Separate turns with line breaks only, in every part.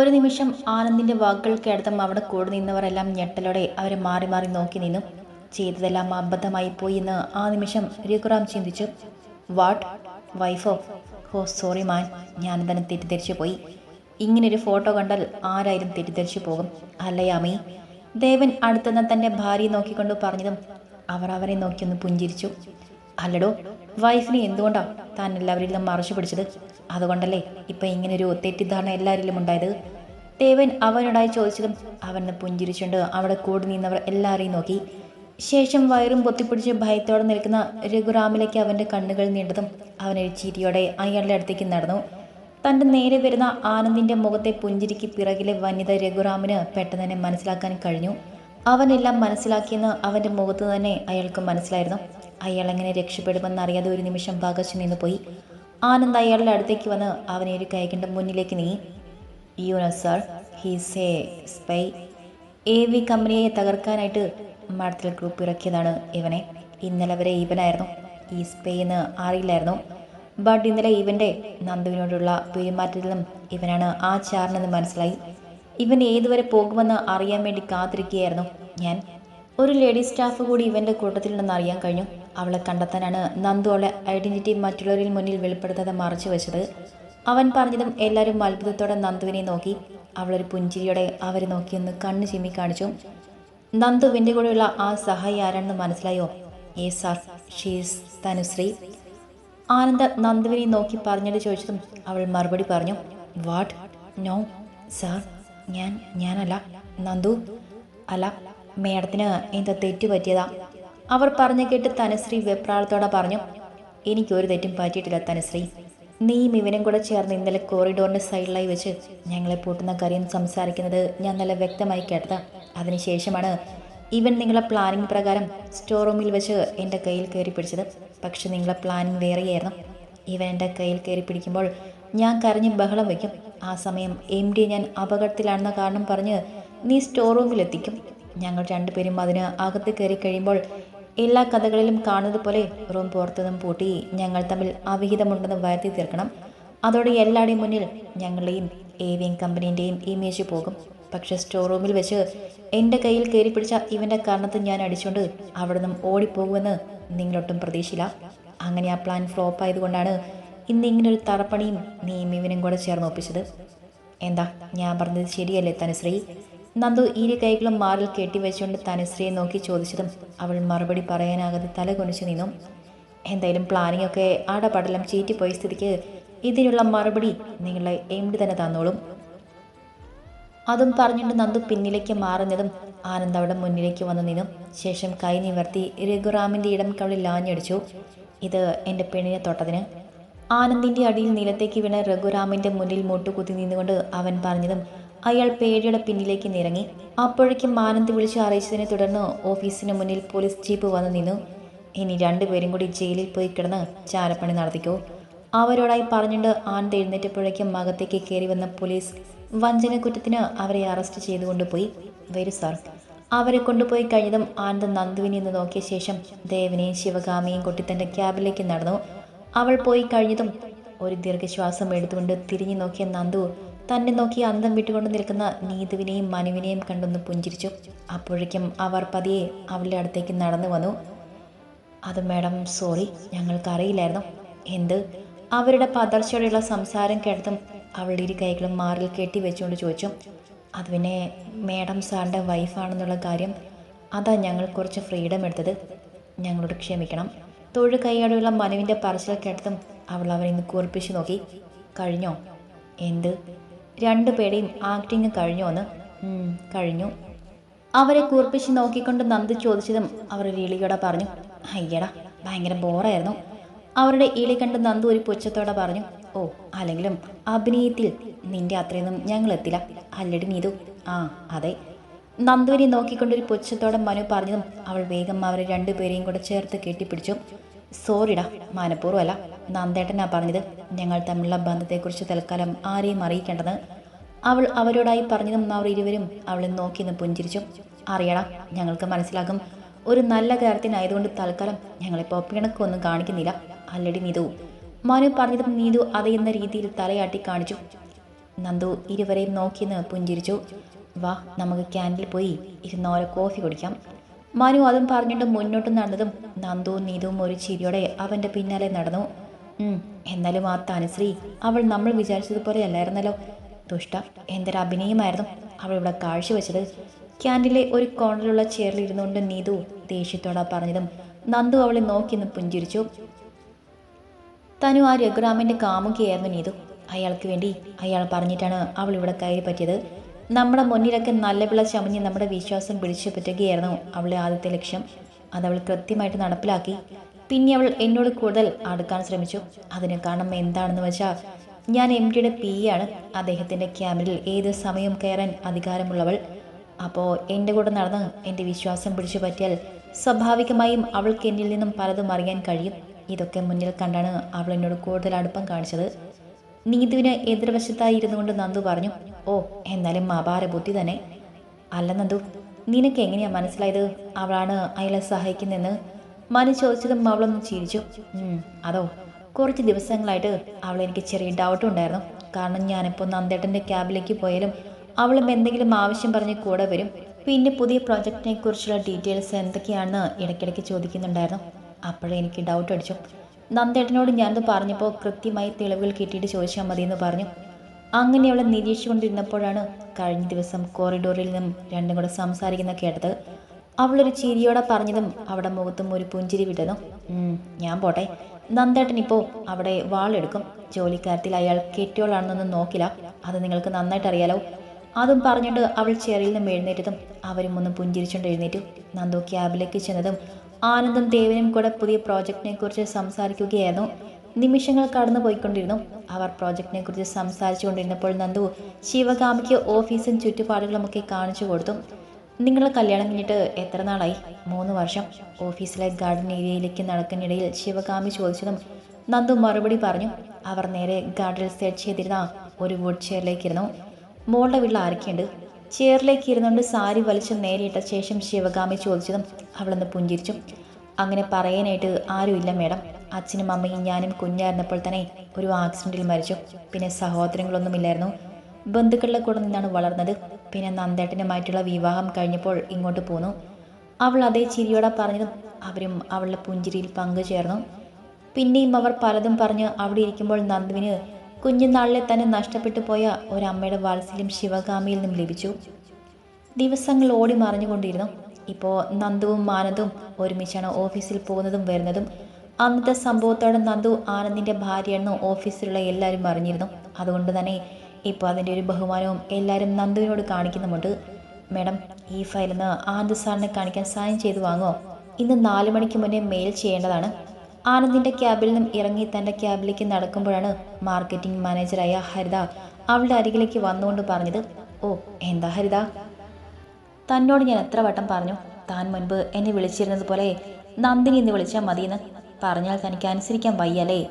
ഒരു നിമിഷം ആനന്ദിന്റെ വാക്കുകൾ കേട്ടതും അവിടെ കൂടെ നിന്നവരെല്ലാം ഞെട്ടലോടെ അവരെ മാറി മാറി നോക്കി നിന്നു. ചെയ്തതെല്ലാം അബദ്ധമായി പോയി എന്ന് ആ നിമിഷം രഘുറാം ചിന്തിച്ചു. വാട്ട്? വൈഫോ? ഹോ സോറി മാൻ. ഞാൻ തന്നെ തെറ്റിദ്ധരിച്ചു പോയി. ഇങ്ങനൊരു ഫോട്ടോ കണ്ടാൽ ആരായാലും തെറ്റിദ്ധരിച്ചു പോകും. അല്ലയാമി ദേവൻ അടുത്തുനിന്ന് തന്റെ ഭാര്യയെ നോക്കിക്കൊണ്ട് പറഞ്ഞതും അവർ അവരെ നോക്കിയൊന്ന് പുഞ്ചിരിച്ചു. അല്ലടോ വൈഫിനെ എന്തുകൊണ്ടാ താൻ നിന്നും മറച്ചു പിടിച്ചത്? അതുകൊണ്ടല്ലേ ഇപ്പൊ ഒരു തെറ്റിദ്ധാരണ എല്ലാവരിലും ഉണ്ടായത്? ദേവൻ അവനോടായി ചോദിച്ചതും അവനെ പുഞ്ചിരിച്ചുകൊണ്ട് അവിടെ കൂടി നിന്നവർ എല്ലാവരെയും നോക്കി. ശേഷം വയറും പൊത്തിപ്പിടിച്ച് ഭയത്തോടെ നിൽക്കുന്ന രഘുറാമിലേക്ക് അവന്റെ കണ്ണുകൾ നീണ്ടതും അവനൊരു ചിരിയോടെ അയാളുടെ അടുത്തേക്ക് നടന്നു. തന്റെ നേരെ വരുന്ന ആനന്ദിന്റെ മുഖത്തെ പുഞ്ചിരിക്ക് പിറകിലെ വനിത രഘുറാമിന് പെട്ടെന്ന് തന്നെ മനസ്സിലാക്കാൻ കഴിഞ്ഞു. അവനെല്ലാം മനസ്സിലാക്കിയെന്ന് അവന്റെ മുഖത്ത് തന്നെ അയാൾക്ക് മനസ്സിലായിരുന്നു. അയാൾ എങ്ങനെ രക്ഷപ്പെടുമെന്ന് അറിയാതെ ഒരു നിമിഷം ഭാഗശ് നിന്ന് പോയി. ആനന്ദ് അയാളുടെ അടുത്തേക്ക് വന്ന് അവനെ ഒരു കൈകണ്ട മുന്നിലേക്ക് നീ you know sir he's a spy A V കമ്പനിയെ തകർക്കാനായിട്ട് മഠത്തിൽ ഗ്രൂപ്പ് ഇറക്കിയതാണ് ഇവനെ. ഇന്നലെ വരെ ഇവനായിരുന്നു. ഈ സ്പേ എന്ന് അറിയില്ലായിരുന്നു. ബട്ട് ഇന്നലെ ഇവന്റെ നന്ദുവിനോടുള്ള പെരുമാറ്റത്തിലും ഇവനാണ് ആ ചാറിനെന്ന് മനസ്സിലായി. ഇവൻ ഏതുവരെ പോകുമെന്ന് അറിയാൻ വേണ്ടി കാത്തിരിക്കുകയായിരുന്നു ഞാൻ. ഒരു ലേഡി സ്റ്റാഫ് കൂടി ഇവന്റെ കൂട്ടത്തിലുണ്ടെന്ന് അറിയാൻ കഴിഞ്ഞു. അവളെ കണ്ടെത്താനാണ് നന്ദു അവളെ ഐഡന്റിറ്റി മറ്റുള്ളവരിൽ മുന്നിൽ വെളിപ്പെടുത്താതെ മറച്ചു വെച്ചത്. അവൻ പറഞ്ഞതും എല്ലാവരും അത്ഭുതത്തോടെ നന്ദുവിനെ നോക്കി. അവളൊരു പുഞ്ചിരിയോടെ അവരെ നോക്കിയൊന്ന് കണ്ണു ചിമ്മി കാണിച്ചു. നന്ദുവിന്റെ കൂടെയുള്ള ആ സഹായി ആരാണെന്ന് മനസ്സിലായോ? ഏ സാർ ഷീസ് തനുശ്രീ. ആനന്ദ നന്ദുവിനെ നോക്കി പറഞ്ഞിട്ട് ചോദിച്ചതും അവൾ മറുപടി പറഞ്ഞു വാട്ട്? നോ സാർ ഞാൻ ഞാനല്ല. നന്ദു? അല്ല മേഡത്തിന് എന്താ തെറ്റ് പറ്റിയതാ? അവർ പറഞ്ഞു കേട്ട് തനുശ്രീ വെപ്രാളത്തോടെ പറഞ്ഞു എനിക്കൊരു തെറ്റും പറ്റിയിട്ടില്ല തനുശ്രീ. നീയും ഇവനും കൂടെ ചേർന്ന് ഇന്നലെ കോറിഡോറിന്റെ സൈഡിലായി വെച്ച് ഞങ്ങളെ പൂട്ടുന്ന കാര്യം സംസാരിക്കുന്നത് ഞാൻ നല്ല വ്യക്തമായി കേട്ടതാ. അതിനുശേഷമാണ് ഇവൻ നിങ്ങളെ പ്ലാനിംഗ് പ്രകാരം സ്റ്റോർ റൂമിൽ വെച്ച് എന്റെ കയ്യിൽ കയറി പിടിച്ചത്. പക്ഷെ നിങ്ങളെ പ്ലാനിങ് വേറെയായിരുന്നു. ഇവൻ എന്റെ കയ്യിൽ കയറി പിടിക്കുമ്പോൾ ഞാൻ കരഞ്ഞ് ബഹളം വയ്ക്കും ആ സമയം എം ഡി ഞാൻ അപകടത്തിലാണെന്ന കാരണം പറഞ്ഞ് നീ സ്റ്റോർ റൂമിലെത്തിക്കും ഞങ്ങൾ രണ്ടുപേരും അതിന് അകത്ത് കയറി കഴിയുമ്പോൾ എല്ലാ കഥകളിലും കാണുന്നത് പോലെ റൂം പുറത്തുനിന്നും പൂട്ടി ഞങ്ങൾ തമ്മിൽ അവിഹിതമുണ്ടെന്ന് വരുത്തി തീർക്കണം. അതോടെ എല്ലാവരുടെയും മുന്നിൽ ഞങ്ങളുടെയും ഏവിയൻ കമ്പനീന്റെയും ഇമേജ് പോകും. പക്ഷെ സ്റ്റോർ റൂമിൽ വെച്ച് എന്റെ കയ്യിൽ കയറി പിടിച്ച ഇവന്റെ കാരണത്ത് ഞാൻ അടിച്ചുകൊണ്ട് അവിടെ നിന്നും ഓടിപ്പോകുമെന്ന് നിങ്ങളൊട്ടും പ്രതീക്ഷയില്ല. അങ്ങനെ ആ പ്ലാൻ ഫ്ലോപ്പ് ആയതുകൊണ്ടാണ് ഇന്ന് ഇങ്ങനൊരു തറപ്പണിയും നീയും ഇവനും കൂടെ ചേർന്ന് ഒപ്പിച്ചത്. എന്താ? ഞാൻ പറഞ്ഞത് ശരിയല്ലേ തനുശ്രീ? നന്ദു ഇരു കൈകളും മാറിൽ കെട്ടിവെച്ചുകൊണ്ട് തനുശ്രീയെ നോക്കി ചോദിച്ചതും അവൾ മറുപടി പറയാനാകാതെ തല കുനിച്ചു നിന്നു. എന്തായാലും പ്ലാനിംഗ് ഒക്കെ ആടപടലം ചീറ്റിപ്പോയ സ്ഥിതിക്ക് ഇതിനുള്ള മറുപടി നിങ്ങളെ എം ഡി തന്നെ തന്നോളും. അതും പറഞ്ഞുകൊണ്ട് നന്ദു പിന്നിലേക്ക് മാറുന്നതും ആനന്ദ് അവിടെ മുന്നിലേക്ക് വന്നു നിന്നു. ശേഷം കൈ നിവർത്തി രഘുറാമിന്റെ ഇടം കവളിൽ ലാഞ്ഞടിച്ചു. ഇത് എന്റെ പെണ്ണിനെ തൊട്ടതിന്. ആനന്ദിന്റെ അടിയിൽ നിലത്തേക്ക് വീണ രഘുരാമിന്റെ മുന്നിൽ മുട്ടുകുത്തി നിന്നുകൊണ്ട് അവൻ പറഞ്ഞതും അയാൾ പേടിയുടെ പിന്നിലേക്ക് നിറങ്ങി അപ്പോഴേക്കും മാനന്ത് വിളിച്ച് അറിയിച്ചതിനെ തുടർന്ന് ഓഫീസിന് മുന്നിൽ പോലീസ് ജീപ്പ് വന്നു നിന്നു. ഇനി രണ്ടുപേരും കൂടി ജയിലിൽ പോയി കിടന്ന് ചാരപ്പണി നടത്തിക്കോ. അവരോടായി പറഞ്ഞിട്ട് ആനന്ദ് എഴുന്നേറ്റപ്പോഴേക്കും മകത്തേക്ക് കയറി വന്ന പോലീസ് വഞ്ചന കുറ്റത്തിന് അവരെ അറസ്റ്റ് ചെയ്തുകൊണ്ടുപോയി വരൂ സാർ. അവരെ കൊണ്ടുപോയി കഴിഞ്ഞതും ആനന്ദ് നന്ദുവിനെ ഒന്ന് നോക്കിയ ശേഷം ദേവനെയും ശിവകാമിയും കൊട്ടി തന്റെ ക്യാബിലേക്ക് നടന്നു. അവൾ പോയി കഴിഞ്ഞതും ഒരു ദീർഘശ്വാസം എടുത്തുകൊണ്ട് തിരിഞ്ഞു നോക്കിയ നന്ദു തന്നെ നോക്കി അന്തം വിട്ടുകൊണ്ട് നിൽക്കുന്ന നീതുവിനെയും മനുവിനെയും കണ്ടൊന്ന് പുഞ്ചിരിച്ചു. അപ്പോഴേക്കും അവർ പതിയെ അവളുടെ അടുത്തേക്ക് നടന്നു വന്നു. അത് മാഡം സോറി ഞങ്ങൾക്കറിയില്ലായിരുന്നു. എന്ത്? അവരുടെ പതർച്ചയോടെയുള്ള സംസാരം കേട്ടതും അവളുടെ ഇരു കൈകളും മാറിൽ കെട്ടി വെച്ചുകൊണ്ട് ചോദിച്ചു. അത് പിന്നെ മാഡം സാറിന്റെ വൈഫാണെന്നുള്ള കാര്യം അതാ ഞങ്ങൾ കുറച്ച് ഫ്രീഡം എടുത്തത്. ഞങ്ങളോട് ക്ഷമിക്കണം. തൊഴു കൈയോടെയുള്ള മനുവിന്റെ പറച്ചിൽ കേട്ടതും അവൾ അവരെ ഇന്ന് കുറിപ്പിച്ച് നോക്കി. കഴിഞ്ഞോ? എന്ത്? രണ്ടുപേരുടെയും ആക്ടിങ് കഴിഞ്ഞോ എന്ന് കഴിഞ്ഞു. അവരെ കൂർപ്പിച്ച് നോക്കിക്കൊണ്ട് നന്ദി ചോദിച്ചതും അവർ ഇളിയോടെ പറഞ്ഞു അയ്യടാ ഭയങ്കര ബോറായിരുന്നു. അവരുടെ ഇളി കണ്ട് നന്ദു ഒരു പുച്ഛത്തോടെ പറഞ്ഞു ഓ അല്ലെങ്കിലും അഭിനയത്തിൽ നിന്റെ അത്രയൊന്നും ഞങ്ങൾ എത്തില്ല. അല്ലടി നീതു. ആ അതെ. നന്ദുവിനെ നോക്കിക്കൊണ്ടൊരു പുച്ഛത്തോടെ മനു പറഞ്ഞതും അവൾ വേഗം അവരെ രണ്ടുപേരെയും കൂടെ ചേർത്ത് കെട്ടിപ്പിടിച്ചു. സോറിടാ മനഃപൂർവമല്ല. നന്ദേട്ടനാ പറഞ്ഞത്. ഞങ്ങൾ തമ്മിലുള്ള ബന്ധത്തെക്കുറിച്ച് തൽക്കാലം ആരെയും അറിയിക്കേണ്ടത്. അവൾ അവരോടായി പറഞ്ഞതും അവർ ഇരുവരും അവളെ നോക്കി നിന്ന് പുഞ്ചിരിച്ചു. അറിയടാ ഞങ്ങൾക്ക് മനസ്സിലാകും. ഒരു നല്ല കാര്യത്തിനായതുകൊണ്ട് തൽക്കാലം ഞങ്ങളിപ്പോൾ പിണക്കൊന്നും കാണിക്കുന്നില്ല. അല്ലടി നീതു. മനു പറഞ്ഞതും നീതു എന്ന രീതിയിൽ തലയാട്ടി കാണിച്ചു. നന്ദു ഇരുവരെയും നോക്കിയെന്ന് പുഞ്ചിരിച്ചു. വാ നമുക്ക് ക്യാൻഡിൽ പോയി ഇരുന്ന് ഓരോ കോഫി കുടിക്കാം. മനു അതും പറഞ്ഞിട്ട് മുന്നോട്ട് നടന്നതും നന്ദുവും നീതുവും ഒരു ചിരിയോടെ അവന്റെ പിന്നാലെ നടന്നു. എന്നാലും ആ തനുശ്രീ അവൾ നമ്മൾ വിചാരിച്ചതുപോലെ അല്ലായിരുന്നല്ലോ. ദുഷ്ട എന്തൊരു അഭിനയമായിരുന്നു അവൾ ഇവിടെ കാഴ്ചവെച്ചത്. ക്യാന്റീനിലെ ഒരു കോർണറിലുള്ള ചെയറിൽ ഇരുന്നുകൊണ്ട് നീതു ദേഷ്യത്തോടെ പറഞ്ഞതും നന്ദു അവളെ നോക്കിന്ന് പുഞ്ചിരിച്ചു. തനു ആ രഘുറാമിന്റെ കാമുകിയായിരുന്നു നീതു. അയാൾക്ക് വേണ്ടി അയാൾ പറഞ്ഞിട്ടാണ് അവൾ ഇവിടെ കയറി പറ്റിയത്. നമ്മുടെ മുന്നിലൊക്കെ നല്ല വിള ചമഞ്ഞ് നമ്മുടെ വിശ്വാസം പിടിച്ചു പറ്റുകയായിരുന്നു അവളുടെ ആദ്യത്തെ ലക്ഷ്യം. അതവൾ കൃത്യമായിട്ട് നടപ്പിലാക്കി. പിന്നെ അവൾ എന്നോട് കൂടുതൽ അടുക്കാൻ ശ്രമിച്ചു. അതിന് കാരണം എന്താണെന്ന് വെച്ചാൽ ഞാൻ എം ടിയുടെ പി ആണ്. അദ്ദേഹത്തിന്റെ ക്യാബിനിൽ ഏത് സമയം കയറാൻ അധികാരമുള്ളവൾ. അപ്പോൾ എന്റെ കൂടെ നടന്ന് എന്റെ വിശ്വാസം പിടിച്ചു പറ്റിയാൽ സ്വാഭാവികമായും അവൾക്ക് എന്നിൽ നിന്നും പലതും അറിയാൻ കഴിയും. ഇതൊക്കെ മുന്നിൽ കണ്ടാണ് അവൾ എന്നോട് കൂടുതൽ അടുപ്പം കാണിച്ചത്. നീതുവിന് എതിർവശത്തായി ഇരുന്നുകൊണ്ട് നന്ദു പറഞ്ഞു ഓ എന്നാലും അപാര ബുദ്ധി തന്നെ. അല്ല നന്ദു നിനക്ക് എങ്ങനെയാണ് മനസ്സിലായത്? അവളാണ് അയാളെ സഹായിക്കുന്നെന്ന് മനു ചോദിച്ചതും അവളൊന്ന് ചിരിച്ചു. "ഉം, അതോ? കുറച്ച് ദിവസങ്ങളായിട്ട് അവൾ എനിക്ക് ചെറിയ ഡൗട്ട് ഉണ്ടായിരുന്നു. കാരണം ഞാനിപ്പോൾ നന്ദേട്ടന്റെ ക്യാബിലേക്ക് പോയാലും അവളും എന്തെങ്കിലും ആവശ്യം പറഞ്ഞ് കൂടെ വരും. പിന്നെ പുതിയ പ്രോജക്റ്റിനെ കുറിച്ചുള്ള ഡീറ്റെയിൽസ് എന്തൊക്കെയാണെന്ന് ഇടയ്ക്കിടയ്ക്ക് ചോദിക്കുന്നുണ്ടായിരുന്നു. അപ്പോഴേ എനിക്ക് ഡൗട്ട് അടിച്ചു. നന്ദേട്ടനോട് ഞാനത് പറഞ്ഞപ്പോൾ കൃത്യമായി തെളിവുകൾ കിട്ടിയിട്ട് ചോദിച്ചാൽ മതിയെന്ന് പറഞ്ഞു. അങ്ങനെ അവളെ നിരീക്ഷിച്ചുകൊണ്ടിരുന്നപ്പോഴാണ് കഴിഞ്ഞ ദിവസം കോറിഡോറിൽ നിന്നും രണ്ടും കൂടെ സംസാരിക്കുന്ന കേട്ടത്. അവളൊരു ചിരിയോടെ പറഞ്ഞതും അവിടെ മുഖത്തും ഒരു പുഞ്ചിരി വിട്ടതും "ഉം, ഞാൻ പോട്ടെ. നന്ദേട്ടൻ ഇപ്പോൾ അവിടെ വാളെടുക്കും. ജോലിക്കാരത്തിൽ അയാൾ കെട്ടിയോളാണെന്നൊന്നും നോക്കില്ല. അത് നിങ്ങൾക്ക് നന്നായിട്ട് അറിയാലോ. അതും പറഞ്ഞിട്ട് അവൾ ചെറിയിൽ നിന്നും എഴുന്നേറ്റതും അവരും ഒന്ന് പുഞ്ചിരിച്ചുകൊണ്ട് എഴുന്നേറ്റു. നന്ദു ക്യാബിലേക്ക് ചെന്നതും ആനന്ദും ദേവനും കൂടെ പുതിയ പ്രോജക്റ്റിനെ കുറിച്ച് സംസാരിക്കുകയായിരുന്നു. നിമിഷങ്ങൾ കടന്നു പോയിക്കൊണ്ടിരുന്നു അവർ പ്രോജക്റ്റിനെ കുറിച്ച് സംസാരിച്ചു കൊണ്ടിരുന്നപ്പോൾ നന്ദു ശിവകാമിക്ക് ഓഫീസും ചുറ്റുപാടുകളുമൊക്കെ കാണിച്ചു കൊടുത്തു. നിങ്ങളുടെ കല്യാണം കഴിഞ്ഞിട്ട് എത്ര നാളായി? മൂന്ന് വർഷം. ഓഫീസിലെ ഗാർഡൻ ഏരിയയിലേക്ക് നടക്കുന്നിടയിൽ ശിവകാമി ചോദിച്ചതും നന്ദു മറുപടി പറഞ്ഞു അവർ നേരെ ഗാർഡനിൽ സെറ്റ് ചെയ്തിരുന്ന ഒരു വുഡ് ചെയറിലേക്ക് ഇരുന്നു. മോളുടെ വീട്ടിൽ ആരൊക്കെയുണ്ട്? ചെയറിലേക്ക് ഇരുന്നുകൊണ്ട് സാരി വലിച്ച് നേരിട്ട ശേഷം ശിവകാമി ചോദിച്ചതും അവളൊന്ന് പുഞ്ചിരിച്ചു. അങ്ങനെ പറയാനായിട്ട് ആരുമില്ല മേഡം. അച്ഛനും അമ്മയും ഞാനും കുഞ്ഞായിരുന്നപ്പോൾ തന്നെ ഒരു ആക്സിഡന്റിൽ മരിച്ചു. പിന്നെ സഹോദരങ്ങളൊന്നുമില്ലായിരുന്നു. ബന്ധുക്കളുടെ കൂടെ നിന്നാണ് വളർന്നത്. പിന്നെ നന്ദേട്ടനുമായിട്ടുള്ള വിവാഹം കഴിഞ്ഞപ്പോൾ ഇങ്ങോട്ട് പോന്നു. അവൾ അതേ ചിരിയോടെ പറഞ്ഞതും അവരും അവളുടെ പുഞ്ചിരിയിൽ പങ്കുചേർന്നു പിന്നെയും അവർ പലതും പറഞ്ഞ് അവിടെ ഇരിക്കുമ്പോൾ നന്ദുവിന് കുഞ്ഞുനാളിലെ തന്നെ നഷ്ടപ്പെട്ടു പോയ ഒരമ്മയുടെ വാത്സല്യം ശിവകാമിയിൽ നിന്നും ലഭിച്ചു. ദിവസങ്ങൾ ഓടി മറിഞ്ഞുകൊണ്ടിരുന്നു. ഇപ്പോൾ നന്ദുവും ആനന്ദും ഒരുമിച്ചാണ് ഓഫീസിൽ പോകുന്നതും വരുന്നതും. അന്നത്തെ സംഭവത്തോടെ നന്ദു ആനന്ദിന്റെ ഭാര്യയാണെന്ന് ഓഫീസിലുള്ള എല്ലാവരും അറിഞ്ഞിരുന്നു. അതുകൊണ്ട് തന്നെ ഇപ്പോൾ അതിന്റെ ഒരു ബഹുമാനവും എല്ലാവരും നന്ദുവിനോട് കാണിക്കുന്നുമുണ്ട്. മാഡം ഈ ഫയലിന്ന് ആനന്ദ് സാറിനെ കാണിക്കാൻ സഹായം ചെയ്ത് വാങ്ങോ. ഇന്ന് നാല് മണിക്ക് മുന്നേ മെയിൽ ചെയ്യേണ്ടതാണ്. ആനന്ദിന്റെ ക്യാബിൽ നിന്നും ഇറങ്ങി തന്റെ ക്യാബിലേക്ക് നടക്കുമ്പോഴാണ് മാർക്കറ്റിംഗ് മാനേജറായ ഹരിത അവളുടെ അരികിലേക്ക് വന്നുകൊണ്ട് പറഞ്ഞത് ഓ എന്താ ഹരിത? തന്നോട് ഞാൻ എത്ര വട്ടം പറഞ്ഞു താൻ മുൻപ് എന്നെ വിളിച്ചിരുന്നത് പോലെ നന്ദിനി എന്ന് വിളിച്ചാൽ മതിയെന്ന്. പറഞ്ഞാൽ തനിക്ക് അനുസരിക്കാൻ വയ്യല്ലേ?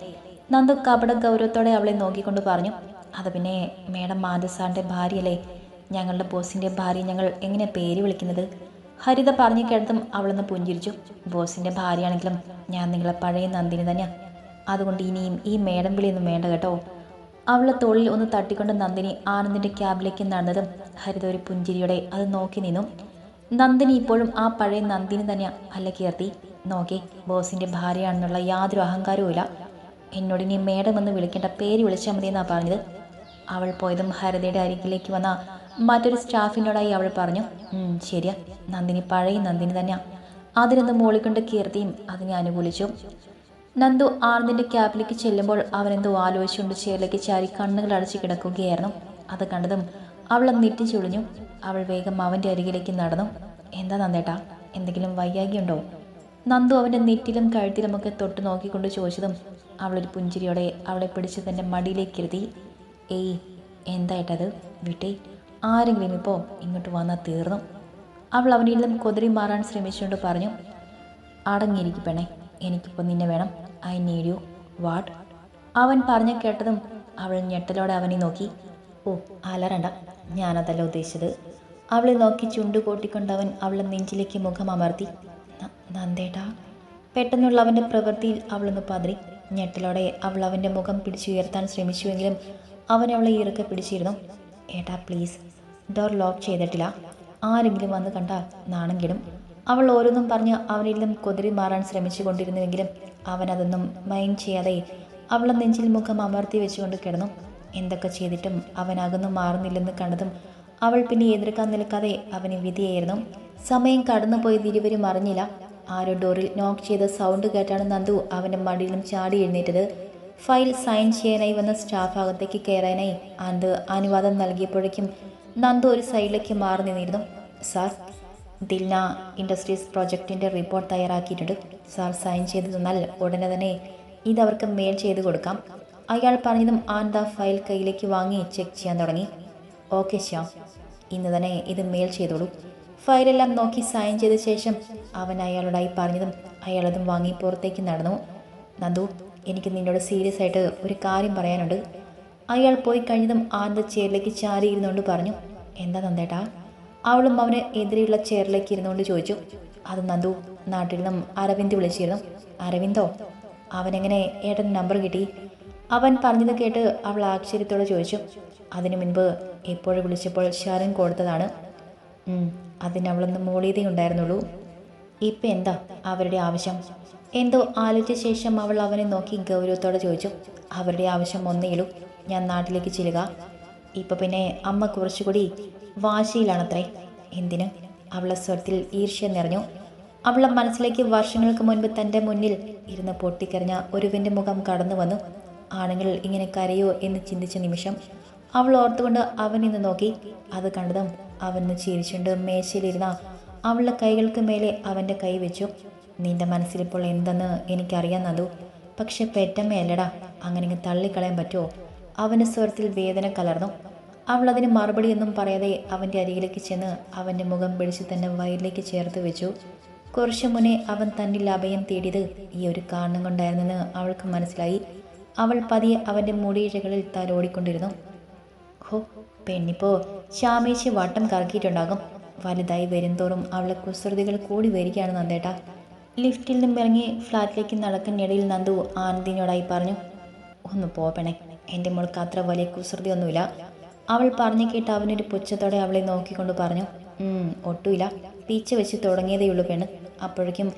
നന്ദു കപട ഗൗരവത്തോടെ അവളെ നോക്കിക്കൊണ്ട് പറഞ്ഞു അത് പിന്നെ മേഡം മാധസാറിന്റെ ഭാര്യയല്ലേ? ഞങ്ങളുടെ ബോസിന്റെ ഭാര്യ ഞങ്ങൾ എങ്ങനെ പേര് വിളിക്കുന്നത്? ഹരിത പറഞ്ഞു കേട്ടതും അവളൊന്ന് പുഞ്ചിരിച്ചു. ബോസിന്റെ ഭാര്യയാണെങ്കിലും ഞാൻ നിങ്ങളെ പഴയ നന്ദിനി തന്നെയാ. അതുകൊണ്ട് ഇനിയും ഈ മേഡം വിളിയൊന്നും വേണ്ട കേട്ടോ. അവളെ തോളിൽ ഒന്ന് തട്ടിക്കൊണ്ട് നന്ദിനി ആനന്ദിന്റെ ക്യാബിലേക്ക് നടന്നതും ഹരിത ഒരു പുഞ്ചിരിയോടെ അത് നോക്കി നിന്നു. നന്ദിനി ഇപ്പോഴും ആ പഴയ നന്ദിനി തന്നെയാ അല്ല കീർത്തി? നോക്കി ബോസിന്റെ ഭാര്യയാണെന്നുള്ള യാതൊരു അഹങ്കാരവും ഇല്ല എന്നോട് ഇനി മേഡം എന്ന് വിളിക്കേണ്ട പേര് വിളിച്ചാൽ മതി എന്നാണ് പറഞ്ഞത്. അവൾ പോയതും ഭാരതിയുടെ അരികിലേക്ക് വന്ന മറ്റൊരു സ്റ്റാഫിനോടായി അവൾ പറഞ്ഞു ശരിയാ. നന്ദിനി പഴയ നന്ദിനി തന്നെയാ. അതിനൊന്ന് മോളിക്കൊണ്ട് കീർത്തിയും അതിനെ അനുകൂലിച്ചു. നന്ദു ആനന്ദിന്റെ ക്യാബിലേക്ക് ചെല്ലുമ്പോൾ അവനെന്തോ ആലോചിച്ചുകൊണ്ട് ചേരിലേക്ക് ചാരി കണ്ണുകൾ അടച്ച് കിടക്കുകയായിരുന്നു. അത് കണ്ടതും അവൾ നെറ്റി ചുളിഞ്ഞു. അവൾ വേഗം അവന്റെ അരികിലേക്ക് നടന്നു. എന്താ നന്ദേട്ടാ? എന്തെങ്കിലും വയ്യാകിയുണ്ടോ നന്ദു അവന്റെ നെറ്റിലും കഴുത്തിലുമൊക്കെ തൊട്ട് നോക്കിക്കൊണ്ട് ചോദിച്ചതും അവളൊരു പുഞ്ചിരിയോടെ അവളെ പിടിച്ച് തന്റെ മടിയിലേക്ക് ഇരുത്തി. ഏയ് എന്തായിട്ടത് വിട്ടേ. ആരെങ്കിലും ഇപ്പോൾ ഇങ്ങോട്ട് വന്നാൽ തീർന്നു. അവൾ അവനിൽ നിന്നും കൊതിരി മാറാൻ ശ്രമിച്ചുകൊണ്ട് പറഞ്ഞു അടങ്ങിയിരിക്കും പെണ്ണെ. എനിക്കിപ്പോൾ നിന്നെ വേണം. I need you. വാട്ട്? അവൻ പറഞ്ഞു കേട്ടതും അവൾ ഞെട്ടലോടെ അവനെ നോക്കി. ഓ അലറണ്ട. ഞാനതല്ല ഉദ്ദേശിച്ചത്. അവളെ നോക്കി ചുണ്ടു അവൻ അവളെ നെഞ്ചിലേക്ക് മുഖം അമർത്തി. "ന- നന്ദേട്ടാ. പെട്ടെന്നുള്ള അവന്റെ പ്രവൃത്തിയിൽ അവളൊന്ന് പതറി. ഞെട്ടലോടെ അവൾ അവന്റെ മുഖം പിടിച്ചുയർത്താൻ ശ്രമിച്ചുവെങ്കിലും അവൻ അവളെ ഇറക്കെ പിടിച്ചിരുന്നു. ഏട്ടാ പ്ലീസ് ഡോർ ലോക്ക് ചെയ്തിട്ടില്ല. ആരെങ്കിലും വന്ന് കണ്ടാൽ നാണം കെടും. അവൾ ഓരോന്നും പറഞ്ഞ് നിന്നും കുതിരി മാറാൻ ശ്രമിച്ചു കൊണ്ടിരുന്നുവെങ്കിലും അവനതൊന്നും മൈൻഡ് ചെയ്യാതെ അവളെ നെഞ്ചിൽ മുഖം അമർത്തി വെച്ചുകൊണ്ട് കിടന്നു. എന്തൊക്കെ ചെയ്തിട്ടും അവനകന്നു മാറുന്നില്ലെന്ന് കണ്ടതും അവൾ പിന്നെ എതിർക്കാൻ നിൽക്കാതെ അവന് വിധിയായിരുന്നു. സമയം കടന്നുപോയത് ഇരുവരും അറിഞ്ഞില്ല. ആരോ ഡോറിൽ നോക്ക് ചെയ്ത സൗണ്ട് കേട്ടാണ് നന്ദു അവന്റെ മടിയിലും ചാടി എഴുന്നേറ്റത്. ഫയൽ സൈൻ ചെയ്യാനായി വന്ന സ്റ്റാഫ് അകത്തേക്ക് കയറാനായി അന്ത് അനുവാദം നൽകിയപ്പോഴേക്കും നന്ദു ഒരു സൈഡിലേക്ക് മാറി നിന്നിരുന്നു. സാർ ദിൽന ഇൻഡസ്ട്രീസ് പ്രോജക്റ്റിന്റെ റിപ്പോർട്ട് തയ്യാറാക്കിയിട്ടുണ്ട്. സാർ സൈൻ ചെയ്ത് തന്നാൽ ഉടനെ തന്നെ ഇതവർക്ക് മെയിൽ ചെയ്ത് കൊടുക്കാം. അയാൾ പറഞ്ഞതും ആൻഡ് ആ ഫയൽ കയ്യിലേക്ക് വാങ്ങി ചെക്ക് ചെയ്യാൻ തുടങ്ങി. ഓക്കെ ശ്യാം. ഇന്ന് തന്നെ ഇത് മെയിൽ ചെയ്തോളൂ. ഫയലെല്ലാം നോക്കി സൈൻ ചെയ്ത ശേഷം അവൻ അയാളോടായി പറഞ്ഞതും അയാളതും വാങ്ങി പുറത്തേക്ക് നടന്നു. നന്ദു എനിക്ക് നിന്നോട് സീരിയസ് ആയിട്ട് ഒരു കാര്യം പറയാനുണ്ട്. അയാൾ പോയി കഴിഞ്ഞതും ആനന്ദ ചെയറിലേക്ക് ചാരി ഇരുന്നുകൊണ്ട് പറഞ്ഞു എന്താ നന്ദേട്ടാ? അവളും അവന് എതിരെയുള്ള ചെയറിലേക്ക് ഇരുന്നുകൊണ്ട് ചോദിച്ചു അത് നന്ദു നാട്ടിൽ നിന്നും അരവിന്ദ് വിളിച്ചിരുന്നു. അരവിന്ദോ? അവനെങ്ങനെ ഏട്ടൻ നമ്പർ കിട്ടി? അവൻ പറഞ്ഞത് കേട്ട് അവൾ ആശ്ചര്യത്തോടെ ചോദിച്ചു അതിനു മുൻപ് എപ്പോഴും വിളിച്ചപ്പോൾ ശരൺ കൊടുത്തതാണ്. അതിനവളൊന്ന് മൂളിയതേ ഉണ്ടായിരുന്നുള്ളൂ. ഇപ്പം എന്താ അവരുടെ ആവശ്യം? എന്തോ ആലോചിച്ച ശേഷം അവൾ അവനെ നോക്കി ഗൗരവത്തോടെ ചോദിച്ചു. അവരുടെ ആവശ്യം ഒന്നേയുള്ളൂ ഞാൻ നാട്ടിലേക്ക് ചെല്ലുക. ഇപ്പം പിന്നെ അമ്മ കുറച്ചുകൂടി വാശിയിലാണത്രേ. എന്തിന്? അവളെ സ്വരത്തിൽ ഈർഷ്യ നിറഞ്ഞു. അവളെ മനസ്സിലേക്ക് വർഷങ്ങൾക്ക് മുൻപ് തന്റെ മുന്നിൽ ഇരുന്ന് പൊട്ടിക്കരഞ്ഞ ഒരുവിന്റെ മുഖം കടന്നു വന്നു. ആണുങ്ങൾ ഇങ്ങനെ കരയോ എന്ന് ചിന്തിച്ച നിമിഷം അവൾ ഓർത്തുകൊണ്ട് അവൻ ഇന്ന് നോക്കി. അത് കണ്ടതും അവന് ചിരിച്ചുകൊണ്ട് മേശയിലിരുന്ന അവളുടെ കൈകൾക്ക് മേലെ അവന്റെ കൈ വെച്ചു. നിന്റെ മനസ്സിലിപ്പോൾ എന്തെന്ന് എനിക്കറിയാം നദു പക്ഷെ പെറ്റമ്മയല്ലടാ അങ്ങനെ തള്ളിക്കളയാൻ പറ്റുമോ അവന്റെ സ്വരത്തിൽ വേദന കലർന്നു. അവൾ അതിന് മറുപടിയൊന്നും പറയാതെ അവന്റെ അരികിലേക്ക് ചെന്ന് അവന്റെ മുഖം പിടിച്ച് തന്നെ വയറിലേക്ക് ചേർത്ത് വെച്ചു. കുറച്ചു മുന്നേ അവൻ തന്നിൽ അഭയം തേടിയത് ഈ ഒരു കാരണം കൊണ്ടായിരുന്നെന്ന് അവൾക്ക് മനസ്സിലായി. അവൾ പതിയെ അവന്റെ മുടിയിഴകളിൽ തലോടിക്കൊണ്ടിരുന്നു. ഹോ പെണ്ണിപ്പോ ശ്യാമേശി വട്ടം കറക്കിയിട്ടുണ്ടാകും. വലുതായി വരുംതോറും അവളെ കുസൃതികൾ കൂടി വരികയാണ് നന്ദേട്ട. ലിഫ്റ്റിൽ നിന്നും ഇറങ്ങി ഫ്ലാറ്റിലേക്ക് നടക്കുന്നിടയിൽ നന്ദു ആനന്ദിനോടായി പറഞ്ഞു ഒന്ന് പോപ്പണേ എന്റെ മോൾക്ക് അത്ര വലിയ കുസൃതിയൊന്നുമില്ല. അവൾ പറഞ്ഞു കേട്ട് അവനൊരു പുച്ഛത്തോടെ അവളെ നോക്കിക്കൊണ്ട് പറഞ്ഞു "ഉം, ഒട്ടുമില്ല. പീച്ച വെച്ച് തുടങ്ങിയതേയുള്ളൂ പെണ്ണ്. അപ്പോഴേക്കും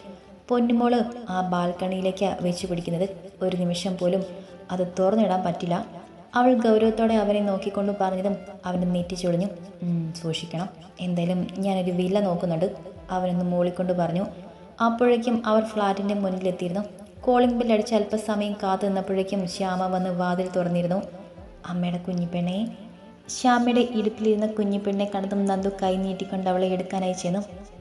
പൊന്നുമോൾ ആ ബാൽക്കണിയിലേക്ക് വെച്ച് പിടിക്കുന്നത്. ഒരു നിമിഷം പോലും അത് തുറന്നിടാൻ പറ്റില്ല. അവൾ ഗൗരവത്തോടെ അവനെ നോക്കിക്കൊണ്ട് പറഞ്ഞതും അവന് നീറ്റി ചൊളിഞ്ഞു. സൂക്ഷിക്കണം. എന്തായാലും ഞാനൊരു വില്ല നോക്കുന്നുണ്ട്. അവനൊന്ന് മൂളിക്കൊണ്ട് പറഞ്ഞു. അപ്പോഴേക്കും അവർ ഫ്ലാറ്റിന്റെ മുന്നിലെത്തിയിരുന്നു. കോളിംഗ് ബിൽ അടിച്ച് അല്പസമയം കാത്തു നിന്നപ്പോഴേക്കും ശ്യാമ വന്ന് വാതിൽ തുറന്നിരുന്നു. അമ്മയുടെ കുഞ്ഞിപ്പെണ്ണെ. ശ്യാമയുടെ ഇടുപ്പിലിരുന്ന കുഞ്ഞിപ്പെണ്ണെ കണ്ടതും നന്ദു കൈ നീട്ടിക്കൊണ്ട് അവളെ എടുക്കാനായി ചെന്നു.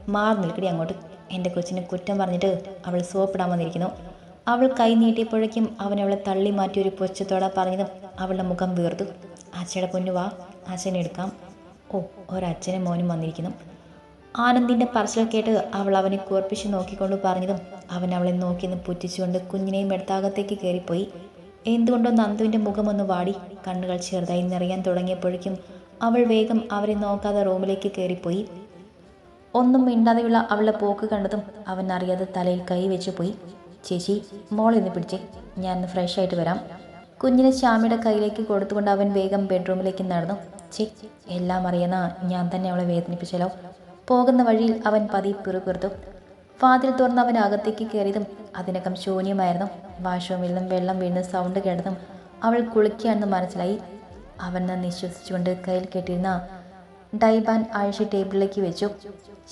മാറി നിൽക്കടി അങ്ങോട്ട്. എന്റെ കൊച്ചിനെ കുറ്റം പറഞ്ഞിട്ട് അവൾ സോപ്പിടാൻ വന്നിരിക്കുന്നു. അവൾ കൈ നീട്ടിയപ്പോഴേക്കും അവൻ അവളെ തള്ളി മാറ്റി ഒരു പൊച്ചത്തോടെ പറഞ്ഞതും അവളുടെ മുഖം വീർത്തു. അച്ഛയുടെ പൊന്നു വാ അച്ഛനെ എടുക്കാം. ഓ ഒരച്ഛനും മോനും വന്നിരിക്കുന്നു. ആനന്ദിന്റെ പറച്ചിൽ കേട്ട് അവൾ അവനെ കുർപ്പിച്ച് നോക്കിക്കൊണ്ട് പറഞ്ഞതും അവൻ അവളെ നോക്കി നിന്ന് പുറ്റിച്ചുകൊണ്ട് കുഞ്ഞിനെയും എടുത്താകത്തേക്ക് കയറിപ്പോയി. എന്തുകൊണ്ടോ നന്ദുവിന്റെ ഒന്ന് വാടി. കണ്ണുകൾ ചെറുതായി നിറയാൻ തുടങ്ങിയപ്പോഴേക്കും അവൾ വേഗം അവരെ നോക്കാതെ റൂമിലേക്ക് കയറിപ്പോയി. ഒന്നും മിണ്ടാതെയുള്ള അവളുടെ പോക്ക് കണ്ടതും അവൻ അറിയാതെ തലയിൽ കൈ വെച്ചു പോയി. ചേച്ചി മോളിന്ന് പിടിച്ചേ. ഞാൻ ഒന്ന് ഫ്രഷ് ആയിട്ട് വരാം. കുഞ്ഞിനെ ശ്യാമിയുടെ കയ്യിലേക്ക് കൊടുത്തുകൊണ്ട് അവൻ വേഗം ബെഡ്റൂമിലേക്ക് നടന്നു. ചേ എല്ലാം അറിയുന്ന ഞാൻ തന്നെ അവളെ വേദനിപ്പിച്ചല്ലോ. പോകുന്ന വഴിയിൽ അവൻ പതി പിറുപിറുത്തു. വാതിൽ തുറന്ന് അവൻ അകത്തേക്ക് കയറിയതും അതിനകം ശൂന്യമായിരുന്നു. വാഷ്റൂമിൽ നിന്നും വെള്ളം വീണ് സൗണ്ട് കേട്ടതും അവൾ കുളിക്കുകയാണെന്ന് മനസ്സിലായി. അവൻ നിശ്വസിച്ചുകൊണ്ട് കയ്യിൽ കെട്ടിയിരുന്ന ഡൈബാൻ അഴിച്ച് ടേബിളിലേക്ക് വെച്ചു.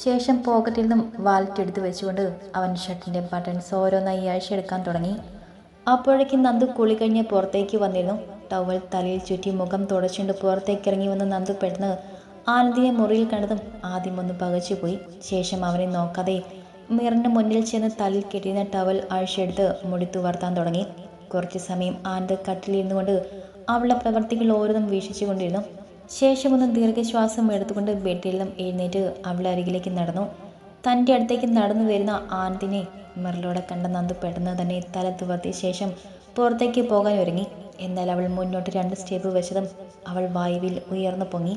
ശേഷം പോക്കറ്റിൽ നിന്നും വാലറ്റ് എടുത്തു വെച്ചുകൊണ്ട് അവൻ ഷർട്ടിന്റെ ബട്ടൺസ് ഓരോന്നായി അഴിച്ചെടുക്കാൻ തുടങ്ങി. അപ്പോഴേക്കും നന്ദു കുളി കഴിഞ്ഞ് പുറത്തേക്ക് വന്നിരുന്നു. ടവൽ തലയിൽ ചുറ്റി മുഖം തുടച്ചുകൊണ്ട് പുറത്തേക്ക് ഇറങ്ങി വന്ന നന്ദു പെട്ടെന്ന് ആനന്ദിയെ മുറിയിൽ കണ്ടതും ആദ്യം ഒന്ന് പകച്ചുപോയി ശേഷം അവനെ നോക്കാതെ മിറിന് മുന്നിൽ ചെന്ന് തലയിൽ കെട്ടിയിരുന്ന ടവൽ അഴിച്ചെടുത്ത് മുടി വർത്താൻ തുടങ്ങി. കുറച്ച് സമയം ആനന്ദ് കട്ടിലിരുന്നു കൊണ്ട് അവളുടെ പ്രവർത്തികൾ ഓരോന്നും വീക്ഷിച്ചുകൊണ്ടിരുന്നു. ശേഷം ഒന്ന് ദീർഘശ്വാസം എടുത്തുകൊണ്ട് ബെഡിൽ നിന്നും എഴുന്നേറ്റ് അവളുടെ അരികിലേക്ക് നടന്നു. തന്റെ അടുത്തേക്ക് നടന്നു വരുന്ന ആനന്ദിനെ മെറിലൂടെ കണ്ട നന്ദു പെട്ടെന്ന് തന്നെ തല തുവർത്തിയ ശേഷം പുറത്തേക്ക് പോകാൻ ഒരുങ്ങി. എന്നാൽ അവൾ മുന്നോട്ട് രണ്ട് സ്റ്റെപ്പ് വെച്ചതും അവൾ വായുവിൽ ഉയർന്നു പൊങ്ങി.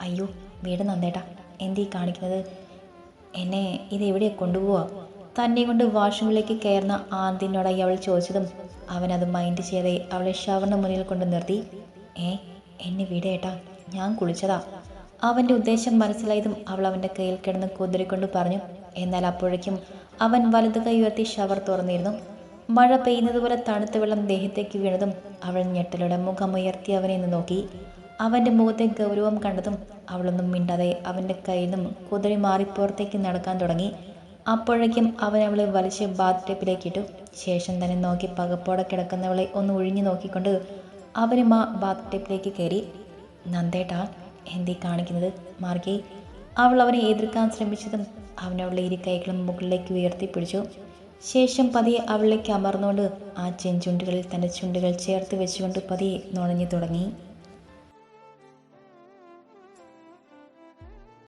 അയ്യോ വീട് നന്ദേട്ടാ എന്തീ കാണിക്കുന്നത്? എന്നെ ഇത് എവിടെയാ കൊണ്ടുപോവാ? തന്നെ കൊണ്ട് വാഷ്റൂമിലേക്ക് കയറുന്ന ആന്തിനോടായി അവൾ ചോദിച്ചതും അവൻ അത് മൈൻഡ് ചെയ്യാതെ അവളെ ഷവറിന് മുന്നിൽ കൊണ്ട് നിർത്തി. ഏ എന്നെ വിടേട്ടാ. ഞാൻ കുളിച്ചതാ. അവന്റെ ഉദ്ദേശം മനസ്സിലായതും അവൾ അവന്റെ കയ്യിൽ കിടന്ന് കുതിരിക്കൊണ്ട് പറഞ്ഞു എന്നാൽ അപ്പോഴേക്കും അവൻ വലത് കൈ ഉയർത്തി ഷവർ തുറന്നിരുന്നു. മഴ പെയ്യുന്നത് പോലെ തണുത്ത വെള്ളം ദേഹത്തേക്ക് വീണതും അവൾ ഞെട്ടലോടെ മുഖമുയർത്തി അവനെ നിന്ന് നോക്കി. അവന്റെ മുഖത്തെ ഗൗരവം കണ്ടതും അവളൊന്നും മിണ്ടാതെ അവന്റെ കയ്യിൽ നിന്നും കുതിരി മാറി പുറത്തേക്ക് നടക്കാൻ തുടങ്ങി. അപ്പോഴേക്കും അവൻ അവളെ വലിച്ച് ബാത്ത് ടേപ്പിലേക്ക് ഇട്ടു. ശേഷം തന്നെ നോക്കി പകപ്പോടെ കിടക്കുന്നവളെ ഒന്ന് ഒഴിഞ്ഞു നോക്കിക്കൊണ്ട് അവനും ആ ബാത്ത് ടേപ്പിലേക്ക് കയറി. നന്ദേട്ടാ എന്തി കാണിക്കുന്നത്? മാർഗി അവൾ അവനെ എതിർക്കാൻ ശ്രമിച്ചതും അവനവളുടെ ഇരു കൈകളും മുകളിലേക്ക് ഉയർത്തി പിടിച്ചു ശേഷം പതിയെ അവളിലേക്ക് അമർന്നുകൊണ്ട് ആ ചെഞ്ചുണ്ടുകളിൽ തന്റെ ചുണ്ടുകൾ ചേർത്ത് വെച്ചുകൊണ്ട് പതിയെ നുണഞ്ഞു തുടങ്ങി.